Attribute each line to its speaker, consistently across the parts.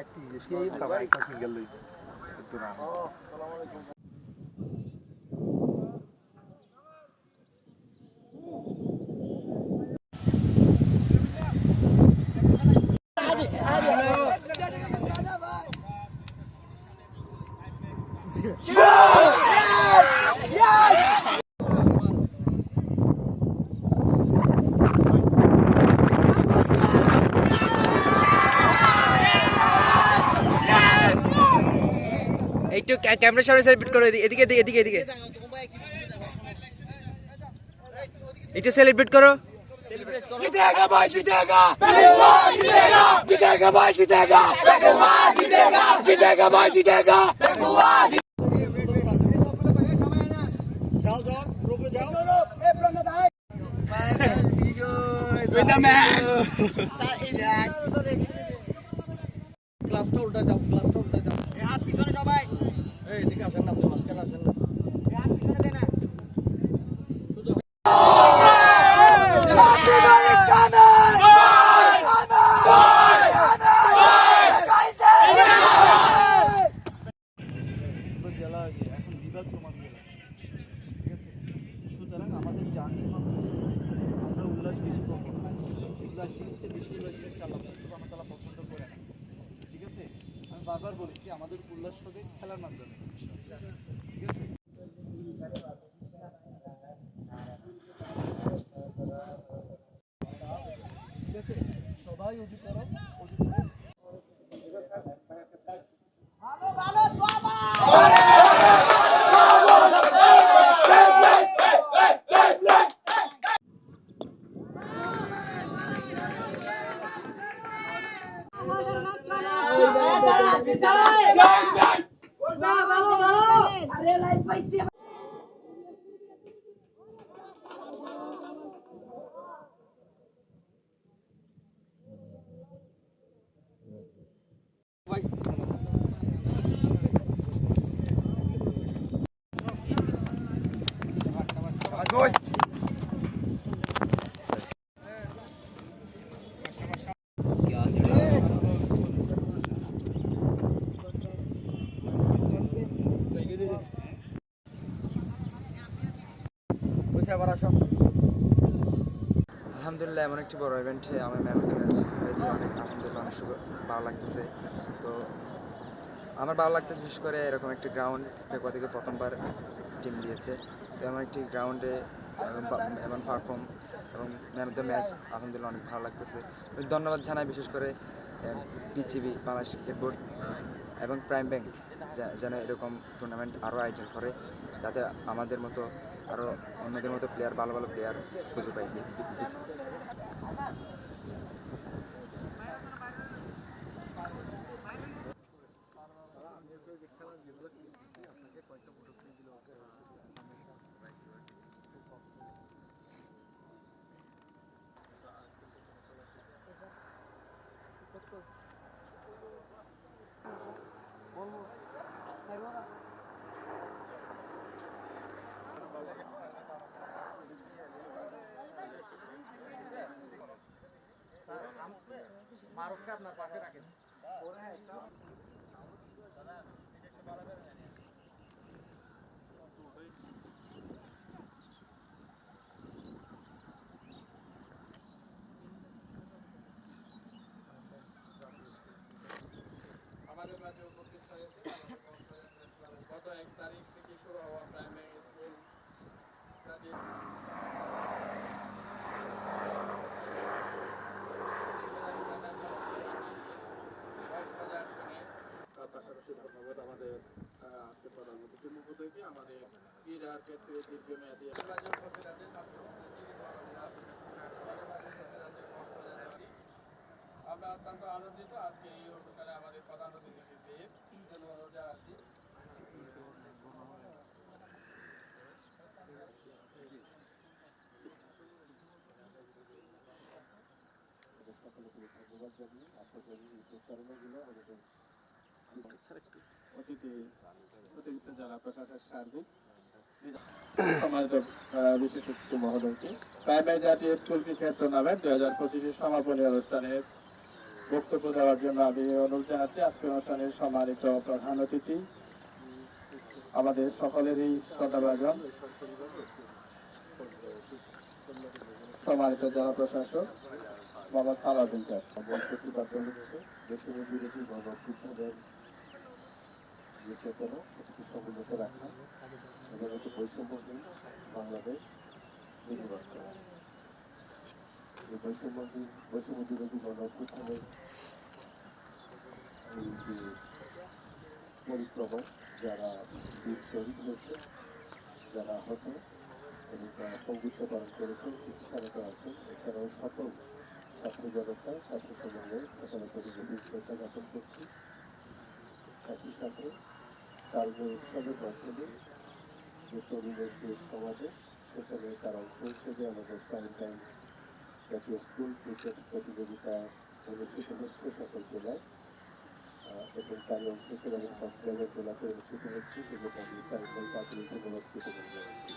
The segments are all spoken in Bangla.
Speaker 1: আইতি যে তাও একটা সিঙ্গেল লইতে তো না
Speaker 2: একটু ক্যা- ক্যামেরার সামনে স্যার করো এদিকে এদিকে এদিকে এদিকে একটু সেলিব্রেট করো
Speaker 3: জিতেগা ভাই জিতেগা জিতেগা জিতেগা ভাই জিতেগা জিতেগা জিতেগা ভাই জিতেগা যাও যাও গ্রুপে যাও এ প্রঙ্গা দাও With the man. Gloves, shoulder, gloves. সবাই অজু করো অজু
Speaker 2: আলহামদুলিল্লাহ, এমন একটি বড় ইভেন্টে আমার ম্যাম ম্যাচ হয়েছে। অনেক আলহামদুলিল্লাহ, অনেক সুখ ভালো লাগতেছে। তো আমার ভালো লাগতেছে বিশেষ করে এরকম একটি গ্রাউন্ড পেকুয়া থেকে প্রথমবার টিম দিয়েছে। তো এমন একটি গ্রাউন্ডে এমন পারফর্ম এবং ম্যান অফ দ্য ম্যাচ আলহামদুলিল্লাহ অনেক ভালো লাগতেছে। ধন্যবাদ জানাই বিশেষ করে বিসিবি বাংলাদেশ ক্রিকেট বোর্ড এবং প্রাইম ব্যাংক যেন এরকম টুর্নামেন্ট আরও আয়োজন করে, যাতে আমাদের মতো আরও অন্যদের মতো প্লেয়ার ভালো ভালো প্লেয়ার খুঁজে পাই বি- আপনার পাশে
Speaker 4: আমাদের মাঝে উপস্থিত হয়েছে গত এক তারিখ থেকে শুরু হওয়া প্রাইমারি স্কুল তাদের তার পাশাপাশি ধন্যবাদ আমাদের আহ, আজকে প্রধান অতিথি মহোদয়কে আমাদের ক্রীড়া ক্ষেত্রে দীর্ঘমেয়াদী আমরা অত্যন্ত আনন্দিত আজকে এই অনুষ্ঠানে আমাদের প্রধান অতিথিকে পেয়ে ধন্যবাদ জানাচ্ছি অতিথি অতিরিক্ত জেলা প্রশাসক সার্বিক সম্মানিত বিশেষ অতিথি প্রাইমারি জাতীয় স্কুল ক্রিকেট টুর্নামেন্ট হাজার পঁচিশের সমাপনী অনুষ্ঠানে বক্তব্য দেওয়ার জন্য আমি অনুরোধ জানাচ্ছি। আজকে অনুষ্ঠানের সম্মানিত প্রধান অতিথি, আমাদের সকলেরই শ্রদ্ধাভাজন, সম্মানিত জেলা প্রশাসক মোহাম্মদ সালাউদ্দিন
Speaker 5: বিরোধী যে চেতনা সেটিকে সমুন্নত রাখা এবং বাংলাদেশ নির্মাণ করা। বৈষম্য বিরোধী গণঅভ্যুত্থানের এই যে পরিক্রমায় যারা বীর শহীদ হয়েছে, যারা আহত এবং যারা পঙ্গুত্ব পালন করেছেন, চিকিৎসারত আছেন, এছাড়াও সকল ছাত্র জনতা, ছাত্র সমন্বয় সকলের প্রতি গভীর শ্রদ্ধা জ্ঞাপন সাথে কালকে উৎসবের মাধ্যমে যে তরুণের যে সমাবেশ সেখানে তার অংশ হিসেবে আমাদের টাইম জাতীয় স্কুল ক্রিকেট প্রতিযোগিতা অনুষ্ঠিত হচ্ছে সকল জেলায় এবং তার অংশ হিসেবে আমি কক্সবাজার জেলাতে অনুষ্ঠিত হচ্ছে সেজন্য আমি টাইম তাকে ধন্যবাদ কৃতজ্ঞ জানাচ্ছি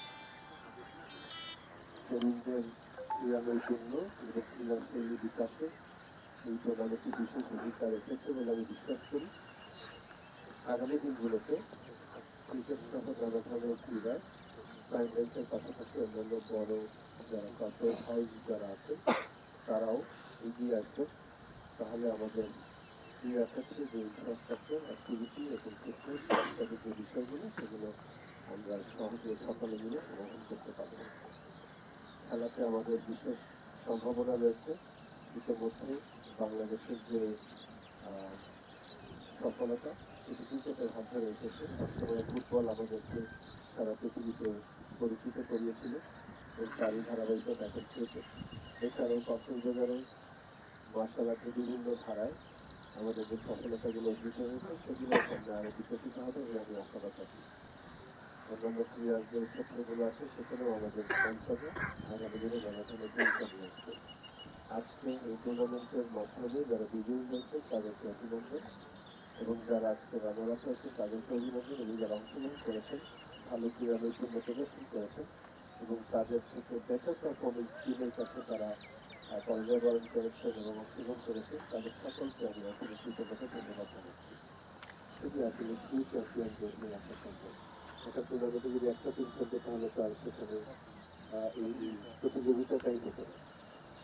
Speaker 5: তরুণদের ক্রীড়া নৈপুণ্য এবং ক্রীড়া শৈলী বিকাশে এই প্রধানমন্ত্রী বিশেষ ভূমিকা রেখেছে বলে আমি বিশ্বাস করি আগামী দিনগুলোতে ক্রিকেট সহ নানা ধরনের ক্রীড়ায় প্রাইম ব্যাংকের পাশাপাশি অন্যান্য বড় যারা কর্পোরেট হাউস যারা আছে, তারাও এগিয়ে আসবে। তাহলে আমাদের ক্রীড়া ক্ষেত্রে যে ইনফ্রাস্ট্রাকচার অ্যাক্টিভিটি এবং ফিটনেস ইত্যাদি যে বিষয়গুলো, সেগুলো আমরা সহজে সকলে মিলে সমাধান করতে পারব। খেলাতে আমাদের বিশেষ সম্ভাবনা রয়েছে। ইতিমধ্যে বাংলাদেশের যে সফলতা সেটি ক্রিকেটের হাত ধরে এসেছে। একসময় ফুটবল আমাদেরকে সারা পৃথিবীতে পরিচিত করিয়েছিল এবং তারই ধারাবাহিকতা এখন ক্রিকেট এছাড়াও কক্সবাজারে মার্শাল আর্টের বিভিন্ন ধারায়। আমাদের যে সফলতাগুলো অর্জিত হয়েছে, সেগুলো সামনে আরও বিকশিত হবে এবং আমি আশাবাদ রাখি। অন্যান্য ক্রীড়ার যে ক্ষেত্রগুলো আছে, সেখানেও আমাদের স্পন্সররা আগামী দিনে ধরনের ভূমিকা নিয়ে আসবে। আজকে এই টুর্নামেন্টের মাধ্যমে যারা বিজয়ী হয়েছে, তাদেরকে অভিনন্দন। এবং যারা আজকে আপ হয়েছে তাদেরকে অভিনন্দন। এবং যারা অংশগ্রহণ করেছেন ভালো ক্রীড়া নৈপুণ্য প্রদর্শন করেছেন এবং তাদের থেকে বেটার পারফর্মিং টিমের কাছে তারা আহ, পরাজয় বরণ করেছেন এবং অংশগ্রহণ করেছেন। তাদের সকলকে আমি এখন কৃতজ্ঞতা ধন্যবাদ জানাচ্ছি। এটি আসলে ট্রু চ্যাম্পিয়নদের নিয়ে আসা সম্ভব। একটা টুর্নামেন্টে যদি একটা টিম খেলতে তাহলে তো আর সেখানে এই প্রতিযোগিতাটাই হতো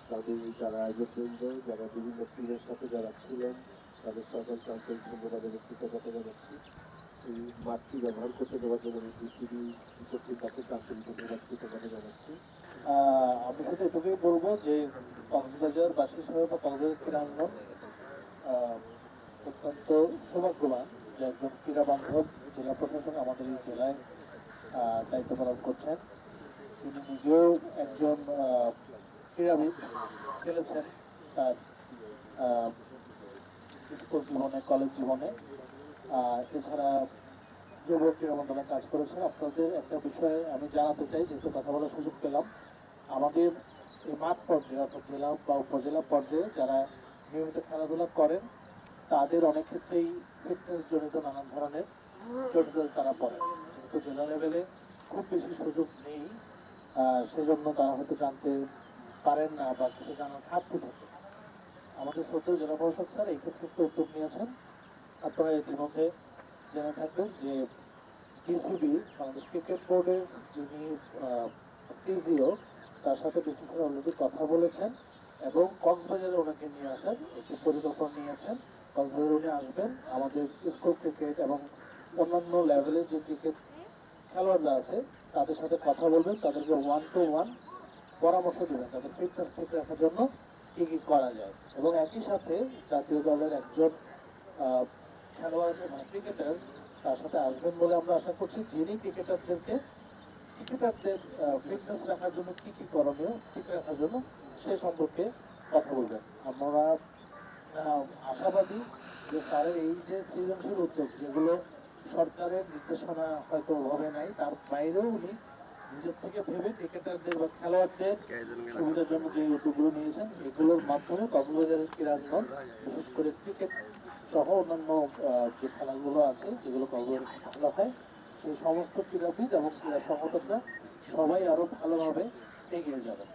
Speaker 5: তাদের যারা আয়োজকবৃন্দ যারা বিভিন্ন টিমের সাথে যারা ছিলেন তাদের সকলকে আন্তরিক ধন্যবাদ এবং কৃতজ্ঞতা জানাচ্ছি। এই মাঠটি ব্যবহার করতে দেওয়ার জন্য বিসিবি কর্তৃপক্ষকে আন্তরিক ধন্যবাদ কৃতজ্ঞতা জানাচ্ছি।
Speaker 6: আমি শুধু এটুকুই বলব যে কক্সবাজার বাসী শহর বা কক্সবাজার ক্রীড়াঙ্গন অত্যন্ত সৌভাগ্যবান যে একজন ক্রীড়া বান্ধব জেলা প্রশাসন আমাদের এই জেলায় দায়িত্ব পালন করছেন। তিনি নিজেও একজন ক্রীড়াবিদ, খেলেছেন তার স্কুল জীবনে, কলেজ জীবনে। এছাড়া যুব ক্রীড়া মন্ত্রণালয়ে কাজ করেছেন, আপনাদের একটা বিষয়ে আমি জানাতে চাই, যেহেতু কথা বলার সুযোগ পেলাম। আমাদের এই মাঠ পর্যায়ে অর্থাৎ জেলা বা উপজেলা পর্যায়ে যারা নিয়মিত খেলাধুলা করেন, তাদের অনেক ক্ষেত্রেই ফিটনেস জনিত নানান ধরনের জটিলতা তারা পড়ে। যেহেতু জেলা লেভেলে খুব বেশি সুযোগ নেই সেজন্য তারা হয়তো জানতে পারেন না বা কিছু জানার ঘাটতি থাকে। আমাদের শ্রদ্ধেয় জেলা প্রশাসক স্যার এই ক্ষেত্রে একটু উদ্যোগ নিয়েছেন। আপনারা ইতিমধ্যে জেনে থাকবেন যে বিসিবি বাংলাদেশ ক্রিকেট বোর্ডের যিনি ফিজিও তার সাথে বিসি স্যার অলরেডি কথা বলেছেন এবং কক্সবাজারে ওনাকে নিয়ে আসার একটি পরিকল্পনা নিয়েছেন। কক্সবাজারে উনি আসবেন। আমাদের স্কুল ক্রিকেট এবং অন্যান্য লেভেলের যে ক্রিকেট খেলোয়াড়রা আছে, তাদের সাথে কথা বলবেন, তাদেরকে ওয়ান টু ওয়ান পরামর্শ দেবেন, তাদের ফিটনেস ঠিক রাখার জন্য। কী কী করা যায়। এবং একই সাথে জাতীয় দলের একজন খেলোয়াড় মানে ক্রিকেটার, তার সাথে আসবেন বলে আমরা আশা করছি। যিনি ক্রিকেটারদেরকে, ক্রিকেটারদের ফিটনেস রাখার জন্য কী কী করণীয় ঠিক রাখার জন্য সে সম্পর্কে কথা বলবেন। আমরা আশাবাদী যে স্যারের এই যে সৃজনশীল উদ্যোগ, যেগুলো সরকারের নির্দেশনা হয়তো ওভাবে নাই, তার বাইরেও উনি নিজের থেকে ভেবে ক্রিকেটারদের বা খেলোয়াড়দের সুবিধার জন্য যে উদ্যোগগুলো নিয়েছেন, এগুলোর মাধ্যমে কক্সবাজারের ক্রীড়াঙ্গন, বিশেষ করে ক্রিকেট সহ অন্যান্য যে খেলাগুলো আছে, যেগুলো কক্সবাজারে খেলা হয়, সেই সমস্ত ক্রীড়াবিদ এবং ক্রীড়া সংগঠকরা সবাই আরও ভালোভাবে এগিয়ে যাবে